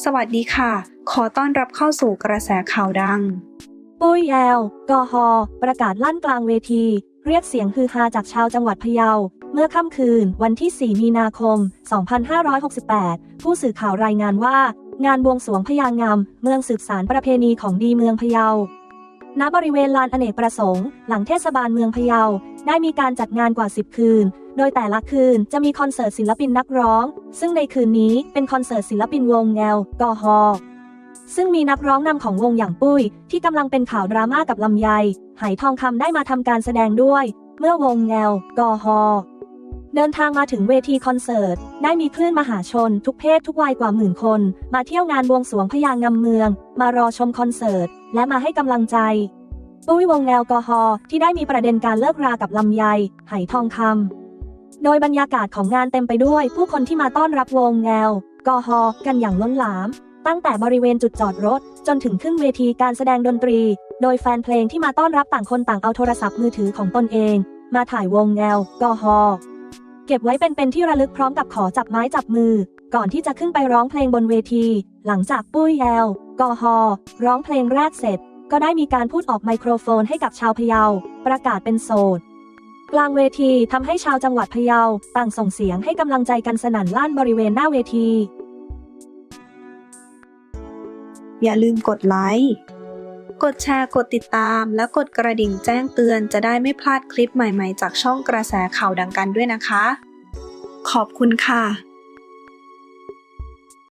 สวัสดีค่ะ ขอต้อนรับเข้าสู่กระแสข่าวดัง ปุ้ยแอลกอฮอประกาศลั่นกลางเวที เรียกเสียงฮือฮาจากชาวจังหวัดพะเยา เมื่อค่ำคืน วันที่ 4 มีนาคม 2568 ผู้สื่อข่าวรายงานว่า งานบวงสรวงพญางาม เมืองสืบสารประเพณีของดีเมืองพะเยาณบริเวณลานอเนกประสงค์ หลังเทศบาลเมืองพะเยา ได้มีการจัดงานกว่า 10 คืน โดยแต่ละคืนจะมีคอนเสิร์ตศิลปินนักร้อง ซึ่งในคืนนี้เป็นคอนเสิร์ตศิลปินวงแงวกอฮอซึ่งมีนักร้องนำของวงอย่างปุ้ย ที่กำลังเป็นข่าวดราม่ากับลำไยไหทองคำได้มาทำการแสดงด้วย เมื่อวงแงวกอฮอเดินทางมาถึงเวทีคอนเสิร์ต ได้มีคลื่นมหาชน ทุกเพศทุกวัยกว่าหมื่นคน มาเที่ยวงานบวงสรวงพญางำเมือง มารอชมคอนเสิร์ต และมาให้กำลังใจปุ้ยวงแงวกอฮอที่ได้มีประเด็นการเลิกรากับลำไยไหทองคำ โดยบรรยากาศของงานเต็มไปด้วย ผู้คนที่มาต้อนรับวงแงวกอฮอกันอย่างล้นหลาม ตั้งแต่บริเวณจุดจอดรถ จนถึงขึ้นเวทีการแสดงดนตรี โดยแฟนเพลงที่มาต้อนรับต่างคนต่างเอาโทรศัพท์มือถือของตนเอง มาถ่ายวงแงวกอฮอเก็บไว้เป็นเป็นที่ระลึกพร้อมกับขอจับไม้จับมือ ก่อนที่จะขึ้นไปร้องเพลงบนเวที หลังจากปุ้ยแอลกอฮอร้องเพลงแรกเสร็จ ก็ได้มีการพูดออกไมโครโฟนให้กับชาวพะเยา ประกาศเป็นโสด กลางเวทีทำให้ชาวจังหวัดพะเยาต่างส่งเสียงให้กำลังใจกันสนั่นลั่นบริเวณหน้าเวที อย่าลืมกดไลค์ กดแชร์ กดติดตาม และกดกระดิ่งแจ้งเตือนจะได้ไม่พลาดคลิปใหม่ๆ จากช่องกระแสข่าวดังกันด้วยนะคะ ขอบคุณค่ะ